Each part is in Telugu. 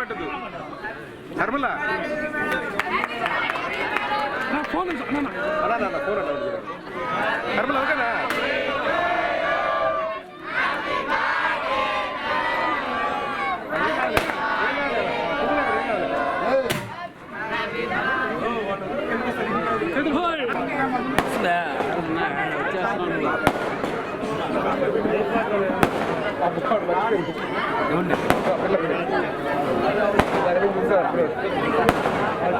పెట్టదు ధర్మలా ఫోన్ అలా ఫోన్ ధర్మలా ఓకేనా? Yeah.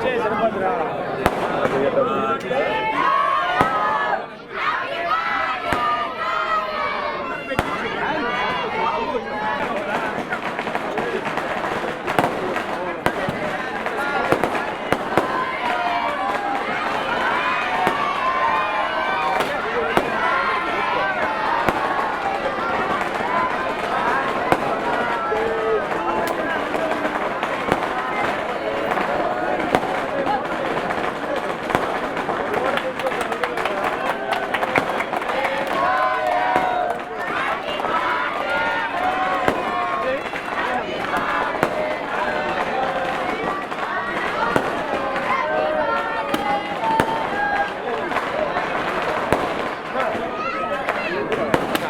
చేతులు హాయ్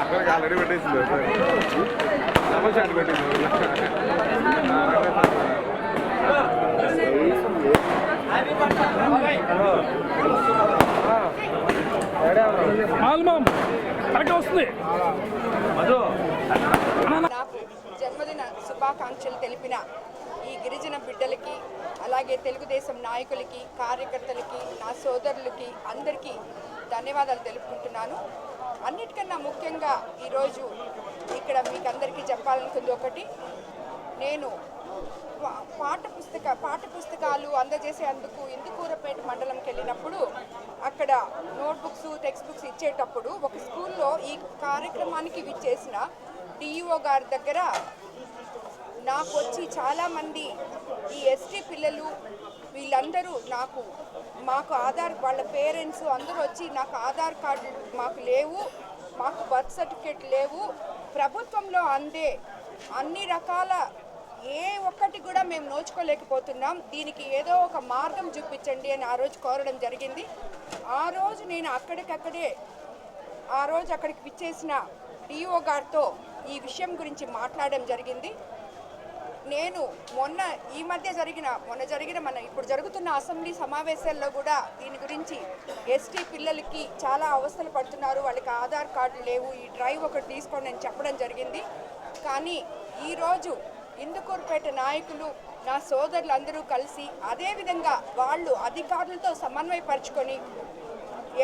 అక్కడికి ఆల్రెడీ పెట్టేసింది డబల్ షాట్ వస్తుంది. జన్మదిన శుభాకాంక్షలు తెలిపిన ఈ గిరిజన బిడ్డలకి అలాగే తెలుగుదేశం నాయకులకి కార్యకర్తలకి నా సోదరులకి అందరికీ ధన్యవాదాలు తెలుపుకుంటున్నాను. అన్నిటికన్నా ముఖ్యంగా ఈరోజు ఇక్కడ మీకు అందరికీ చెప్పాలనుకుంది ఒకటి. నేను పాఠ పుస్తక పాఠ పుస్తకాలు అందజేసేందుకు ఇందుకూరపేట మండలంకి వెళ్ళినప్పుడు అక్కడ నోట్బుక్స్ టెక్స్ట్ బుక్స్ ఇచ్చేటప్పుడు ఒక స్కూల్లో ఈ కార్యక్రమానికి విచ్చేసిన డిఈఓ గారి దగ్గర నాకు వచ్చి చాలామంది ఈ ఎస్టీ పిల్లలు వీళ్ళందరూ నాకు మాకు ఆధార్ వాళ్ళ పేరెంట్స్ అందరూ వచ్చి నాకు ఆధార్ కార్డు మాకు లేవు మాకు బర్త్ సర్టిఫికేట్ లేవు. ప్రభుత్వంలో అందే అన్ని రకాల ఏ ఒక్కటి కూడా మేము నోచుకోలేకపోతున్నాం. దీనికి ఏదో ఒక మార్గం చూపించండి అని ఆ రోజు కోరడం జరిగింది. ఆ రోజు నేను అక్కడికక్కడే ఆ రోజు అక్కడికి విచ్చేసిన డిఓ గారితో ఈ విషయం గురించి మాట్లాడడం జరిగింది. నేను మొన్న ఈ మధ్య జరిగిన మొన్న జరిగిన మన ఇప్పుడు జరుగుతున్న అసెంబ్లీ సమావేశాల్లో కూడా దీని గురించి ఎస్టీ పిల్లలకి చాలా అవస్థలు పడుతున్నారు. వాళ్ళకి ఆధార్ కార్డు లేవు. ఈ డ్రైవ్ ఒకటి తీసుకోండి అని చెప్పడం జరిగింది. కానీ ఈరోజు ఇందుకూరుపేట నాయకులు నా సోదరులు అందరూ కలిసి అదేవిధంగా వాళ్ళు అధికారులతో సమన్వయపరుచుకొని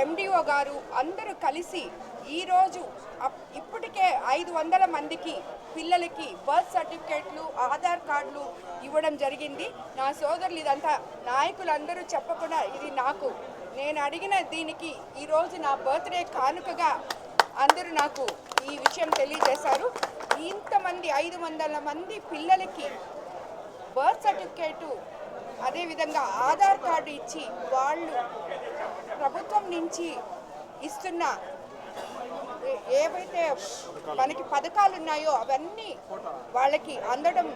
ఎండిఓ గారు అందరూ కలిసి ఈరోజు అప్- ఇప్పటికే ఐదు వందల మందికి పిల్లలకి బర్త్ సర్టిఫికేట్లు ఆధార్ కార్డులు ఇవ్వడం జరిగింది. నా సోదరులు ఇదంతా నాయకులందరూ చెప్పకుండా ఇది నాకు నేను అడిగిన దీనికి ఈరోజు నా బర్త్డే కానుకగా అందరూ నాకు ఈ విషయం తెలియజేశారు. ఇంతమంది ఐదు వందల మంది పిల్లలకి బర్త్ సర్టిఫికేటు అదేవిధంగా ఆధార్ కార్డు ఇచ్చి వాళ్ళు ప్రభుత్వం నుంచి ఇస్తున్న ఏవైతే మనకి పథకాలు ఉన్నాయో అవన్నీ వాళ్ళకి అందడం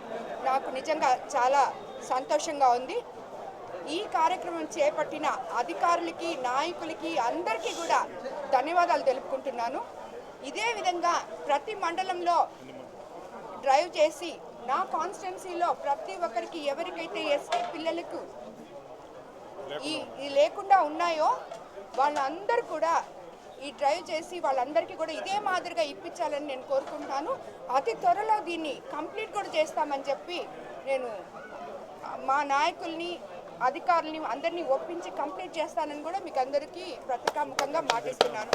నాకు నిజంగా చాలా సంతోషంగా ఉంది. ఈ కార్యక్రమం చేపట్టిన అధికారులకి నాయకులకి అందరికీ కూడా ధన్యవాదాలు తెలుపుకుంటున్నాను. ఇదే విధంగా ప్రతి మండలంలో డ్రైవ్ చేసి నా కాన్స్టిట్యున్సీలో ప్రతి ఒక్కరికి ఎవరికైతే ఎస్టీ పిల్లలకు ఈ ఈ లేకుండా ఉన్నాయో వాళ్ళందరూ కూడా ఈ డ్రైవ్ చేసి వాళ్ళందరికీ కూడా ఇదే మాదిరిగా ఇప్పించాలని నేను కోరుకుంటున్నాను అతి త్వరలో దీన్ని కంప్లీట్ కూడా చేస్తామని చెప్పి నేను మా నాయకుల్ని అధికారుల్ని అందరినీ ఒప్పించి కంప్లీట్ చేస్తానని కూడా మీకు అందరికీ ప్రతికాముఖంగా మాటిస్తున్నాను.